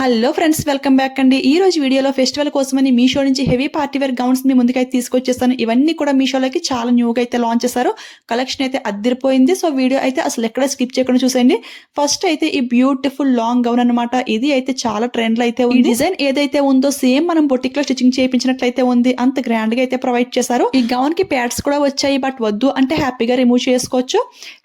Hello friends welcome back అండి. ఈ రోజు వీడియోలో ఫెస్టివల్ కోసమని మీషో నుంచి హెవీ పార్టీ వేర్ గౌన్స్ మీ ముందుకైతే తీసుకొచ్చేస్తాను. ఇవన్నీ కూడా మీషోలోకి చాలా న్యూగా అయితే లాంచ్ చేశారు. కలెక్షన్ అయితే అద్దరిపోయింది. సో వీడియో అయితే అసలు ఎక్కడ స్కిప్ చేయకుండా చూసేయండి. ఫస్ట్ అయితే ఈ బ్యూటిఫుల్ లాంగ్ గౌన్ అన్నమాట. ఇది అయితే చాలా ట్రెండ్ అయితే ఉంది. డిజైన్ ఏదైతే ఉందో సేమ్ మనం బొటిక్లో స్టిచింగ్ చేయించినట్లయితే ఉంది. అంత గ్రాండ్గా అయితే ప్రొవైడ్ చేశారు. ఈ గౌన్కి ప్యాడ్స్ కూడా వచ్చాయి బట్ వద్దు అంటే హ్యాపీగా రిమూవ్ చేసుకోవచ్చు.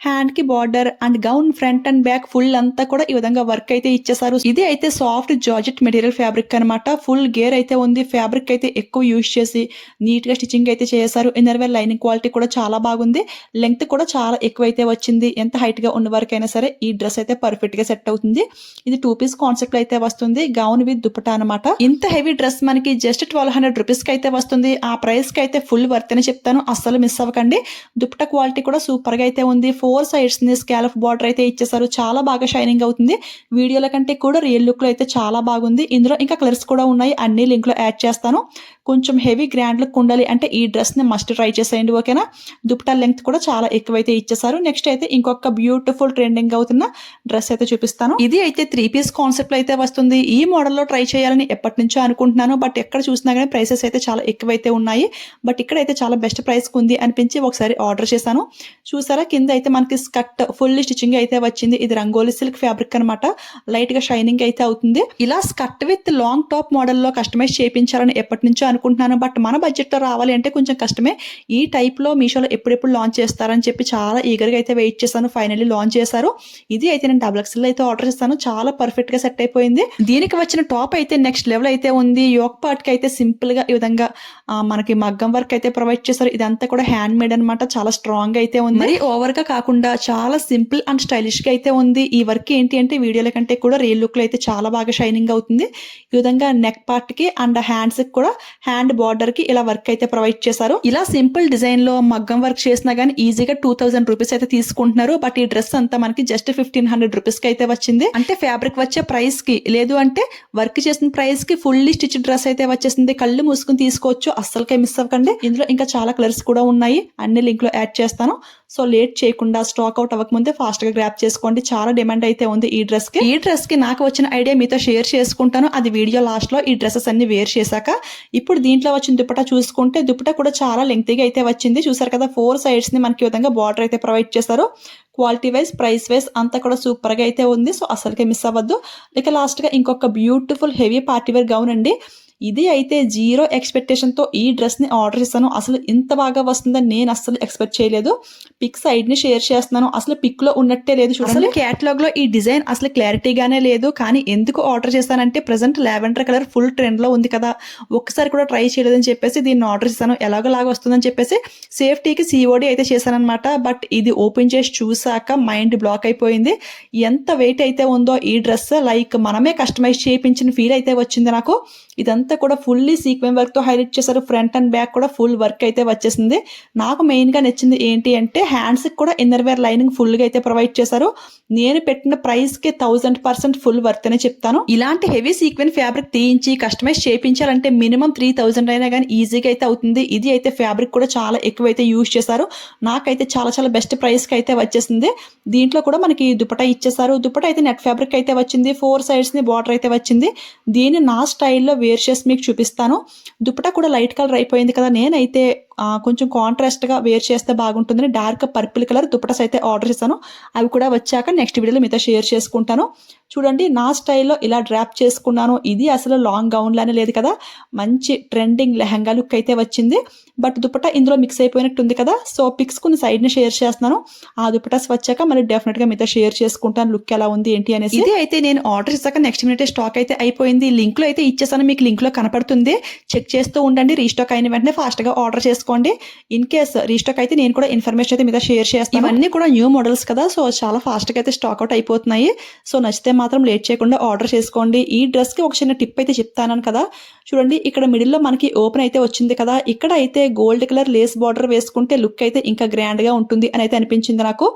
హ్యాండ్కి border and gown front and back full అంతా కూడా ఈ విధంగా వర్క్ అయితే ఇచ్చేసారు ఇది అయితే సాఫ్ట్ జార్జెట్ మెటీరియల్ ఫ్యాబ్రిక్ అనమాట ఫుల్ గేర్ అయితే ఉంది. ఫ్యాబ్రిక్ అయితే ఎక్కువ యూజ్ చేసి నీట్గా స్టిచ్చింగ్ అయితే చేశారు. ఇన్నర్వేర్ లైనింగ్ క్వాలిటీ కూడా చాలా బాగుంది. లెంగ్త్ కూడా చాలా ఎక్కువ అయితే వచ్చింది. ఎంత హైట్గా ఉన్న వరకైనా సరే ఈ డ్రెస్ అయితే పర్ఫెక్ట్గా సెట్ అవుతుంది. ఇది టూ పీస్ కాన్సెప్ట్ అయితే వస్తుంది. గౌన్ విత్ దుపటా అనమాట ఇంత హెవీ డ్రెస్ మనకి జస్ట్ ట్వెల్వ్ హండ్రెడ్ రూపీస్కి అయితే వస్తుంది. ఆ ప్రైస్కి అయితే ఫుల్ వర్త్ అని చెప్తాను. అస్సలు మిస్ అవ్వకండి. దుప్పట క్వాలిటీ కూడా సూపర్గా అయితే ఉంది. ఫోర్ సైడ్స్ని స్కాలఫ్ బార్డర్ అయితే ఇచ్చేసారు చాలా బాగా షైనింగ్ అవుతుంది. వీడియోల కంటే కూడా రియల్ లుక్లో అయితే చాలా బాగుంది. ఇందులో ఇంకా కలర్స్ కూడా ఉన్నాయి. అన్ని లింక్లో యాడ్ చేస్తాను. కొంచెం హెవీ గ్రాండ్ లుక్ ఉండాలి అంటే ఈ డ్రెస్ని మస్ట్ ట్రై చేసేయండి ఓకేనా? దుపట్టా లెంగ్త్ కూడా చాలా ఎక్కువైతే ఇచ్చేసారు నెక్స్ట్ అయితే ఇంకొక బ్యూటిఫుల్ ట్రెండింగ్ అవుతున్న డ్రెస్ అయితే చూపిస్తాను. ఇది అయితే త్రీ పీస్ కాన్సెప్ట్ అయితే వస్తుంది. ఈ మోడల్లో ట్రై చేయాలని ఎప్పటి నుంచో అనుకుంటున్నాను. బట్ ఎక్కడ చూసినా కానీ ప్రైసెస్ అయితే చాలా ఎక్కువైతే ఉన్నాయి. బట్ ఇక్కడైతే చాలా బెస్ట్ ప్రైస్ ఉంది అనిపించి ఒకసారి ఆర్డర్ చేశాను. చూసారా? కింద అయితే మనకి స్కట్ ఫుల్ స్టిచ్చింగ్ అయితే వచ్చింది. ఇది రంగోలీ సిల్క్ ఫ్యాబ్రిక్ అనమాట లైట్గా షైనింగ్ అయితే అవుతుంది. ఇలా స్కట్ విత్ లాంగ్ టాప్ మోడల్లో కస్టమైజ్ చేయించాలని ఎప్పటి నుంచో అనుకుంటున్నాను. బట్ మన బడ్జెట్లో రావాలి అంటే కొంచెం కష్టమే. ఈ టైప్లో మీషోలో ఎప్పుడెప్పుడు లాంచ్ చేస్తారని చెప్పి చాలా ఈగర్గా అయితే వెయిట్ చేశాను. ఫైనల్లీ లాంచ్ చేశారు. ఇది అయితే నేను డబుల్ ఎక్స్ఎల్ అయితే ఆర్డర్ చేస్తాను. చాలా పర్ఫెక్ట్గా సెట్ అయిపోయింది. దీనికి వచ్చిన టాప్ అయితే నెక్స్ట్ లెవెల్ అయితే ఉంది. యోక్ పార్ట్కి అయితే సింపుల్గా ఈ విధంగా మనకి మగ్గం వర్క్ అయితే ప్రొవైడ్ చేశారు. ఇదంతా కూడా హ్యాండ్ మేడ్ అనమాట చాలా స్ట్రాంగ్గా అయితే ఉంది. మరి ఓవర్గా కాకుండా చాలా సింపుల్ అండ్ స్టైలిష్గా అయితే ఉంది. ఈ వర్క్ ఏంటి అంటే వీడియోల కంటే కూడా రియల్ లుక్లో అయితే చాలా బాగా షైనింగ్ అవుతుంది. ఈ విధంగా నెక్ పార్ట్కి అండ్ హ్యాండ్స్కి కూడా హ్యాండ్ బార్డర్కి ఇలా వర్క్ అయితే ప్రొవైడ్ చేశారు. ఇలా సింపుల్ డిజైన్లో మగ్గం వర్క్ చేసినా గానీ ఈజీగా టూ థౌసండ్ రూపీస్ అయితే తీసుకుంటున్నారు. బట్ ఈ డ్రెస్ అంతా మనకి జస్ట్ ఫిఫ్టీన్ హండ్రెడ్ రూపీస్కి అయితే వచ్చింది. అంటే ఫ్యాబ్రిక్ వచ్చే ప్రైస్కి లేదు అంటే వర్క్ చేసిన ప్రైస్కి ఫుల్లీ స్టిచ్ డ్రెస్ అయితే వచ్చేసింది. కళ్ళు మూసుకుని తీసుకోవచ్చు. అస్సలకే మిస్ అవ్వకండి. ఇందులో ఇంకా చాలా కలర్స్ కూడా ఉన్నాయి. అన్ని లింక్లో యాడ్ చేస్తాను. సో లేట్ చేయకుండా స్టాక్ అవుట్ అవ్వకముందే ఫాస్ట్గా గ్రాప్ చేసుకోండి. చాలా డిమాండ్ అయితే ఉంది ఈ డ్రెస్కి ఈ డ్రెస్కి నాకు వచ్చిన ఐడియా మీతో షేర్ చేసుకుంటాను. అది వీడియో లాస్ట్లో ఈ డ్రెస్సెస్ అన్ని వేర్ చేశాక. ఇప్పుడు దీంట్లో వచ్చిన దుపటా చూసుకుంటే దుపటా కూడా చాలా లెంగ్తీగా అయితే వచ్చింది. చూసారు కదా ఫోర్ సైడ్స్ని మనకి ఈ విధంగా బార్డర్ అయితే ప్రొవైడ్ చేశారు. క్వాలిటీ వైజ్ ప్రైస్ వైజ్ అంతా కూడా సూపర్గా అయితే ఉంది. సో అసలుకే మిస్ అవ్వద్దు. ఇక లాస్ట్గా ఇంకొక beautiful heavy party wear gown అండి. ఇది అయితే జీరో ఎక్స్పెక్టేషన్తో ఈ డ్రెస్ని ఆర్డర్ చేశాను. అసలు ఇంత బాగా వస్తుందని నేను అసలు ఎక్స్పెక్ట్ చేయలేదు. పిక్ సైడ్ని షేర్ చేస్తున్నాను. అసలు పిక్లో ఉన్నట్టే లేదు చూడండి. క్యాటలాగ్లో ఈ డిజైన్ అసలు క్లారిటీగానే లేదు. కానీ ఎందుకు ఆర్డర్ చేశానంటే ప్రజెంట్ లావెండర్ కలర్ ఫుల్ ట్రెండ్లో ఉంది కదా. ఒక్కసారి కూడా ట్రై చేయలేదని చెప్పేసి దీన్ని ఆర్డర్ చేశాను. ఎలాగోలాగా వస్తుందని చెప్పేసి సేఫ్టీకి సిఓడి అయితే చేశానమాట బట్ ఇది ఓపెన్ చేసి చూసాక మైండ్ బ్లాక్ అయిపోయింది. ఎంత వెయిట్ అయితే ఉందో ఈ డ్రెస్ లైక్ మనమే కస్టమైజ్ చేయించిన ఫీల్ అయితే వచ్చింది నాకు. ఇదంతా కూడా ఫుల్లీ సీక్వెన్ వర్క్తో హైలైట్ చేశారు. ఫ్రంట్ అండ్ బ్యాక్ కూడా ఫుల్ వర్క్ అయితే వచ్చేసింది. నాకు మెయిన్గా నచ్చింది ఏంటి అంటే హ్యాండ్స్కి కూడా ఇన్నర్ వేర్ లైనింగ్ ఫుల్గా అయితే ప్రొవైడ్ చేశారు. నేను పెట్టిన ప్రైస్కి థౌసండ్ పర్సెంట్ ఫుల్ వర్త్ అనే చెప్తాను. ఇలాంటి హెవీ సీక్వెన్ ఫ్యాబ్రిక్ తీయించి కస్టమైజ్ చేయించాలంటే మినిమం త్రీ థౌసండ్ అయినా కానీ ఈజీగా అయితే అవుతుంది. ఇది అయితే ఫ్యాబ్రిక్ కూడా చాలా ఎక్కువ అయితే యూజ్ చేశారు. నాకైతే చాలా చాలా బెస్ట్ ప్రైస్కి అయితే వచ్చేసింది. దీంట్లో కూడా మనకి దుపట్టా ఇచ్చేసారు దుపట అయితే నెట్ ఫ్యాబ్రిక్ అయితే వచ్చింది. ఫోర్ సైడ్స్ని బార్డర్ అయితే వచ్చింది. దీన్ని నా స్టైల్లో వేర్ చేసి మీకు చూపిస్తాను. దుప్పట కూడా లైట్ కలర్ అయిపోయింది కదా నేనైతే కొంచెం కాంట్రాస్ట్గా వేర్ చేస్తే బాగుంటుందని డార్క్ పర్పుల్ కలర్ దుప్పటస్ అయితే ఆర్డర్ చేశాను. అవి కూడా వచ్చాక నెక్స్ట్ వీడియోలో మీతో షేర్ చేసుకుంటాను. చూడండి నా స్టైల్లో ఇలా డ్రాప్ చేసుకున్నాను. ఇది అసలు లాంగ్ గౌన్లోనే లేదు కదా. మంచి ట్రెండింగ్ లెహంగా లుక్ అయితే వచ్చింది. బట్ దుపట ఇందులో మిక్స్ అయిపోయినట్టు ఉంది కదా సో పిక్స్ కొన్ని సైడ్ని షేర్ చేస్తున్నాను. ఆ దుపటస్ వచ్చాక మళ్ళీ డెఫినెట్గా మీతో షేర్ చేసుకుంటాను. లుక్ ఎలా ఉంది ఏంటి అనేసి. ఇది అయితే నేను ఆర్డర్ చేశాక నెక్స్ట్ మినిట్ స్టాక్ అయితే అయిపోయింది. లింక్లో అయితే ఇచ్చేసాను. మీకు లింక్లో కనపడుతుంది. చెక్ చేస్తూ ఉండండి. రీస్టాక్ అయిన వెంటనే ఫాస్ట్గా ఆర్డర్ చేసుకుంటాను చేసుకోండి. ఇన్ కేస్ రీస్టాక్ అయితే నేను కూడా ఇన్ఫర్మేషన్ అయితే మీద షేర్ చేస్తాను. ఇవన్నీ కూడా న్యూ మోడల్స్ కదా సో చాలా ఫాస్ట్గా అయితే స్టాక్ అవుట్ అయిపోతున్నాయి. సో నచ్చితే మాత్రం లేట్ చేయకుండా ఆర్డర్ చేసుకోండి. ఈ డ్రెస్కి ఒక చిన్న టిప్ అయితే చెప్తాను కదా. చూడండి ఇక్కడ మిడిల్లో మనకి ఓపెన్ అయితే వచ్చింది కదా. ఇక్కడ అయితే గోల్డ్ కలర్ లేస్ బార్డర్ వేసుకుంటే లుక్ అయితే ఇంకా గ్రాండ్గా ఉంటుంది అని అయితే అనిపించింది నాకు.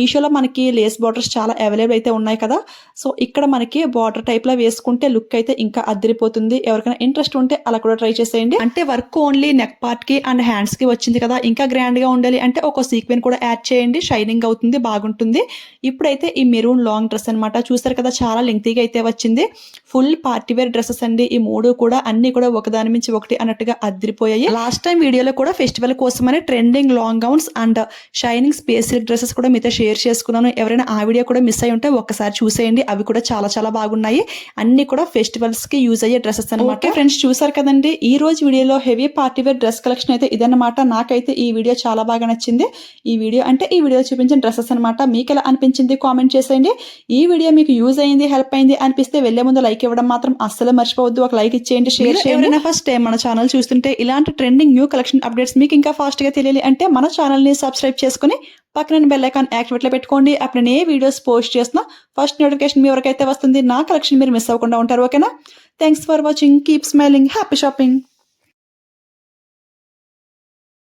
మీషోలో మనకి లేస్ బార్డర్స్ చాలా అవైలబుల్ అయితే ఉన్నాయి కదా. సో ఇక్కడ మనకి బార్డర్ టైప్లో వేసుకుంటే లుక్ అయితే ఇంకా అద్దరిపోతుంది ఎవరికైనా ఇంట్రెస్ట్ ఉంటే అలా కూడా ట్రై చేసేయండి. అంటే వర్క్ ఓన్లీ నెక్ పార్ట్కి అండ్ హ్యాండ్ కి వచ్చింది కదా ఇంకా గ్రాండ్గా ఉండాలి అంటే ఒక సీక్వెన్ కూడా యాడ్ చేయండి షైనింగ్ అవుతుంది బాగుంటుంది. ఇప్పుడైతే ఈ మెరూన్ లాంగ్ డ్రెస్ అన్నమాట చూసారు కదా చాలా లెంగ్తీగా అయితే వచ్చింది. ఫుల్ పార్టీవేర్ డ్రెస్సెస్ అండి ఈ మూడు కూడా అన్ని కూడా ఒకదాని మించి ఒకటి అన్నట్టుగా అదిరిపోయాయి. లాస్ట్ టైం వీడియోలో కూడా ఫెస్టివల్ కోసమని trending long gowns and shining space dresses కూడా మీతో షేర్ చేసుకున్నాను. ఎవరైనా ఆ వీడియో కూడా మిస్ అయి ఉంటే ఒక్కసారి చూసేయండి అవి కూడా చాలా చాలా బాగున్నాయి. అన్ని కూడా ఫెస్టివల్స్కి యూజ్ అయ్యే డ్రెస్సెస్ అనమాట ఫ్రెండ్స్ చూసారు కదండి ఈ రోజు వీడియోలో heavy party wear dress collection అయితే ఇదే ఇదన్నమాట నాకైతే ఈ వీడియో చాలా బాగా నచ్చింది. ఈ వీడియో అంటే ఈ వీడియో చూపించిన డ్రెస్సెస్ అనమాట మీకు ఎలా అనిపించింది కామెంట్ చేసేయండి. ఈ వీడియో మీకు యూజ్ అయింది హెల్ప్ అయింది అనిపిస్తే వెళ్ళే ముందు లైక్ ఇవ్వడం మాత్రం అస్సలు మర్చిపోవద్దు. ఒక లైక్ ఇచ్చేయండి షేర్ చేయండి. ఫస్ట్ టైం మన ఛానల్ చూస్తుంటే ఇలాంటి ట్రెండింగ్ న్యూ కలెక్షన్ అప్డేట్స్ మీకు ఇంకా ఫాస్ట్గా తెలియాలి అంటే మన ఛానల్ని సబ్స్క్రైబ్ చేసుకుని పక్కన బెల్ ఐకాన్ యాక్టివేట్లో పెట్టుకోండి. అప్పుడు నేను ఏ వీడియోస్ పోస్ట్ చేసినా ఫస్ట్ నోటిఫికేషన్ మీ వరకు అయితే వస్తుంది. నా కలెక్షన్ మీరు మిస్ అవ్వకుండా ఉంటారు. ఓకేనా? Thanks for watching keep smiling happy shopping